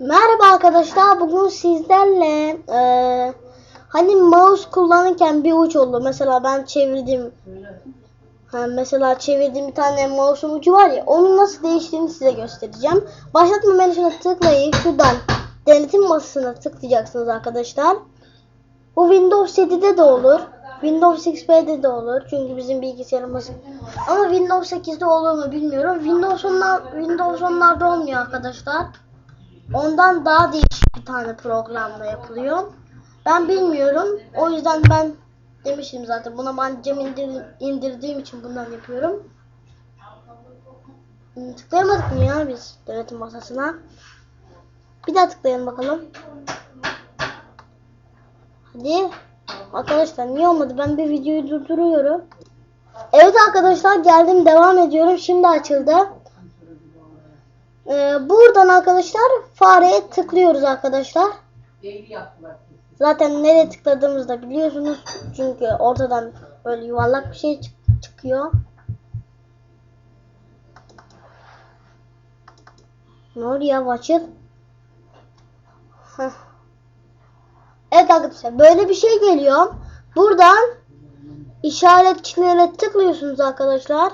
Merhaba arkadaşlar. Bugün sizlerle eee, hani mouse kullanırken bir uç oldu. Mesela ben çevirdim. Ha, mesela çevirdiğim bir tane mouse'un ucu var ya. Onun nasıl değiştiğini size göstereceğim. Başlatma menüsüne tıklayın. Şuradan denetim masasına tıklayacaksınız arkadaşlar. Bu Windows 7'de de olur. Windows XP'de de olur. Çünkü bizim bilgisayarımız. Ama Windows 8'de olur mu bilmiyorum. Windows onlar Windows onlarda olmuyor arkadaşlar. Ondan daha değişik bir tane programla yapılıyor. Ben bilmiyorum. O yüzden ben demiştim zaten. Buna ben Cem indir, indirdiğim için bundan yapıyorum. Hmm, Tıklayamadık mı ya biz denetim masasına? Bir daha tıklayalım bakalım. Hadi. Arkadaşlar niye olmadı? Ben bir videoyu durduruyorum. Evet arkadaşlar geldim devam ediyorum. Şimdi açıldı. Ee, buradan arkadaşlar fareye tıklıyoruz arkadaşlar. Zaten nereye tıkladığımızı da biliyorsunuz. Çünkü ortadan böyle yuvarlak bir şey çık- çıkıyor. Ne oluyor açıl? Heh. Evet arkadaşlar böyle bir şey geliyor. Buradan işaretçilere tıklıyorsunuz arkadaşlar.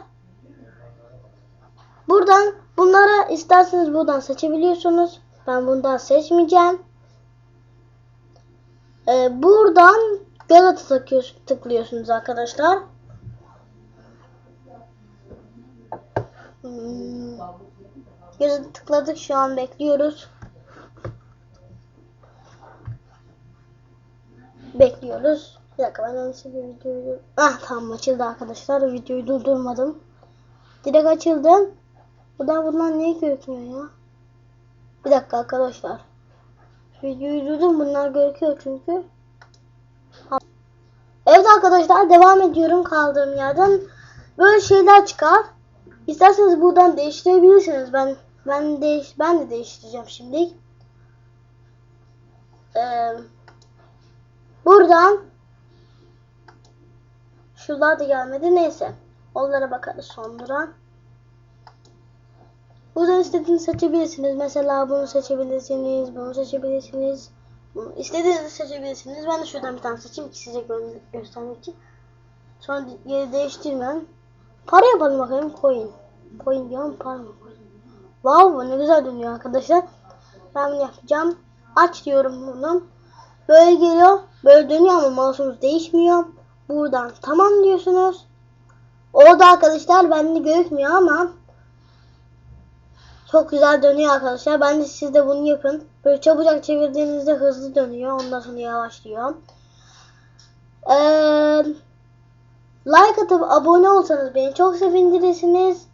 Buradan bunlara isterseniz buradan seçebiliyorsunuz. Ben bundan seçmeyeceğim. Ee, buradan takıyorsun- tıklıyorsunuz arkadaşlar. Hmm. Tıkladık şu an bekliyoruz. Bekliyoruz. Bir dakika ben nasıl bir videoyu... Ah tamam açıldı arkadaşlar. Videoyu durdurmadım. Direkt açıldı. Buradan bunlar niye gözükmüyor ya? Bir dakika arkadaşlar. Videoyu durdum. Bunlar gözüküyor çünkü. Evet arkadaşlar devam ediyorum kaldığım yerden. Böyle şeyler çıkar. İsterseniz buradan değiştirebilirsiniz. Ben ben değiş ben de değiştireceğim şimdi. Ee, buradan şunlar da gelmedi. Neyse. Onlara bakarız sonra. Buradan istediğinizi seçebilirsiniz. Mesela bunu seçebilirsiniz. Bunu seçebilirsiniz. Bunu istediğinizi seçebilirsiniz. Ben de şuradan bir tane seçeyim ki size gö- göstermek için. Sonra yeri değiştirmem. Para yapalım bakalım. Coin. Coin diyorum para mı? Wow bu ne güzel dönüyor arkadaşlar. Ben bunu yapacağım. Aç diyorum bunu. Böyle geliyor. Böyle dönüyor ama mouse'umuz değişmiyor. Buradan tamam diyorsunuz. Orada arkadaşlar bende gözükmüyor ama çok güzel dönüyor arkadaşlar. Ben de siz de bunu yapın. Böyle çabucak çevirdiğinizde hızlı dönüyor. Ondan sonra yavaşlıyor. Ee, like atıp abone olsanız beni çok sevindirirsiniz.